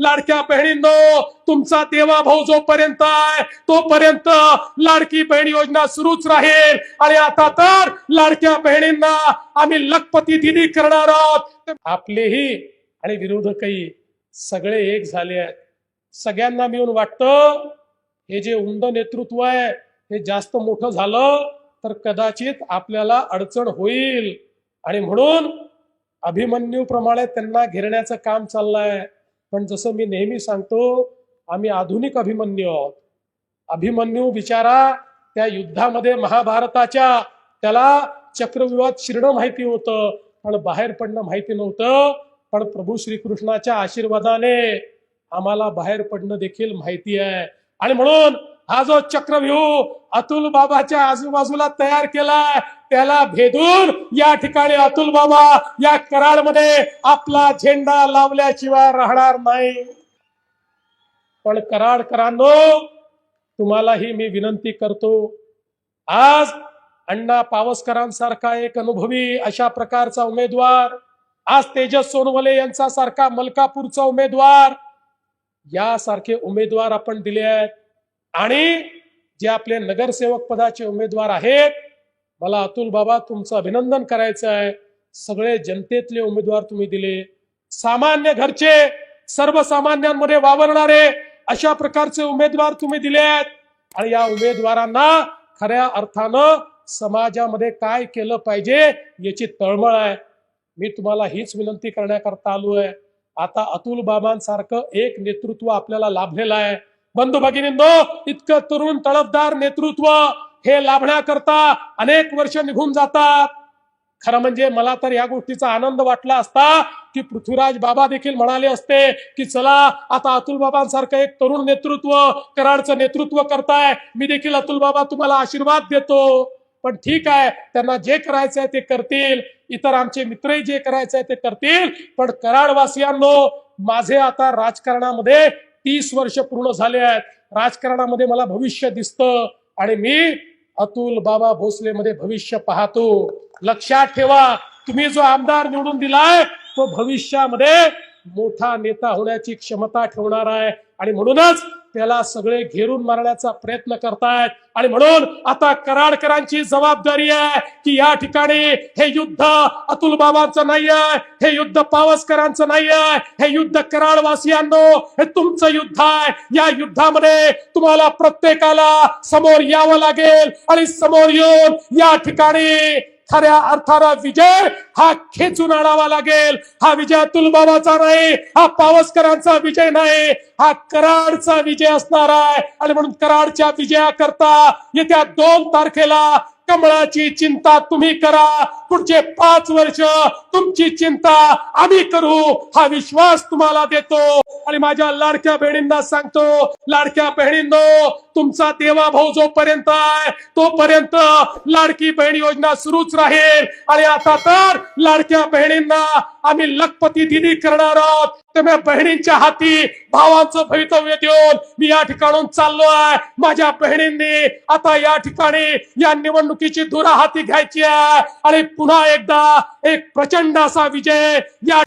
लाडक्या बहिणींनो तुमचा देवा भाऊ जोपर्यंत आहे तोपर्यंत लाडकी बहीण योजना सुरूच राहील. आणि आता तर लाडक्या बहिणींना आम्ही लखपती दिदी करणार आहोत. आपलेही आणि विरोधकही सगळे एक झाले आहेत. सगळ्यांना मिळून वाटतं हे जे उंद नेतृत्व आहे हे जास्त मोठं झालं तर कदाचित आपल्याला अडचण होईल. आणि म्हणून अभिमन्यू प्रमाणे त्यांना घेरण्याचं काम चाललंय. पण जसं मी नेहमी सांगतो आम्ही आधुनिक अभिमन्यू आहोत. अभिमन्यू बिचारा त्या युद्धामध्ये महाभारताच्या त्याला चक्रव्यूहात शिरणं माहिती होतं पण बाहेर पडणं माहिती नव्हतं. पण प्रभू श्रीकृष्णाच्या आशीर्वादाने आम्हाला बाहेर पडणं देखील माहिती आहे. आणि म्हणून हा जो चक्रव्यूह अतुल बाबाच्या आजूबाजूला तयार केलाय त्याला भेदून या ठिकाणी अतुल बाबा या कराडमध्ये आपला झेंडा लावल्याशिवाय राहणार नाही. पण कराडकरांनो तुम्हालाही मी विनंती करतो आज अण्णा पावसकरांसारखा एक अनुभवी अशा प्रकारचा उमेदवार आज तेजस सोनवले यांचा सारखा मलकापूरचा उमेदवार यासारखे उमेदवार आपण दिले आहेत. आणि जे आपले नगरसेवक पदाचे उमेदवार आहेत मला अतुल बाबा तुमचं अभिनंदन करायचं आहे. सगळे जनतेतले उमेदवार तुम्ही दिले. सामान्य घरचे सर्वसामान्यांमध्ये वावरणारे अशा प्रकारचे उमेदवार तुम्ही दिले आहेत. आणि या उमेदवारांना खऱ्या अर्थानं समाजामध्ये काय केलं पाहिजे याची तळमळ आहे. मी तुम्हाला हीच विनंती करण्याकरता आलो आहे. आता अतुल बाबांसारखं एक नेतृत्व आपल्याला लाभलेलं आहे. बंधू भगिनींनो इतकं तरुण तळपदार नेतृत्व हे लाभण्याकरता अनेक वर्ष निघून जातात. खरं म्हणजे मला तर या गोष्टीचा आनंद वाटला असता की पृथ्वीराज बाबा देखील म्हणाले असते की चला आता अतुल बाबांसारखं एक तरुण नेतृत्व कराडचं नेतृत्व करताय. मी देखील अतुल बाबा तुम्हाला आशीर्वाद देतो. पण ठीक आहे त्यांना जे करायचं आहे ते करतील. इतर आमचे मित्रही जे करायचं आहे ते करतील. पण कराडवासियांनो माझे आता राजकारणामध्ये तीस वर्ष पूर्ण झाले आहेत. राजकारणामध्ये मला भविष्य दिसतं आणि मी अतुल बाबा भोसले मध्ये भविष्य पाहतो. लक्षात ठेवा तुम्ही जो आमदार निवडून दिलाय तो भविष्यामध्ये मोठा नेता होण्याची क्षमता ठेवणार आहे. आणि म्हणूनच त्याला सगळे घेरून मारण्याचा प्रयत्न करतायत. आणि म्हणून आता कराडकरांची जबाबदारी आहे की या ठिकाणी हे युद्ध अतुल बाबांचं नाही आहे हे युद्ध पावसकरांचं नाही आहे हे युद्ध कराडवासियांनो हे तुमचं युद्ध आहे. या युद्धामध्ये तुम्हाला प्रत्येकाला समोर यावं लागेल आणि समोर येऊन या ठिकाणी खऱ्या अर्थाला विजय हा खेचून आणावा लागेल. हा विजय अतुल बाबाचा नाही हा पावसकरांचा विजय नाही हा कराडचा विजय असणार आहे. आणि म्हणून कराडच्या विजयाकरता येत्या दोन तारखेला कमळाची चिंता तुम्ही करा. पुढचे पाच वर्ष तुमची चिंता आम्ही करू. हा विश्वास तुम्हाला देतो. आणि माझ्या लाडक्या बहिणींना सांगतो लाडक्या बहिणींनो तुमचा देवा भाऊ जोपर्यंत आहे तोपर्यंत लाडकी बहीण योजना सुरूच राहील. आणि आता तर लाडक्या बहिणींना आम्ही लखपती दिदी करणार आहोत. त्यामुळे बहिणींच्या हाती भावांचं भवितव्य देऊन मी या ठिकाणून चाललो आहे. माझ्या बहिणींनी आता या ठिकाणी या निवडणुकीची धुरा हाती घ्यायची आहे. आणि पुन्हा एकदा एक प्रचंड असा विजय या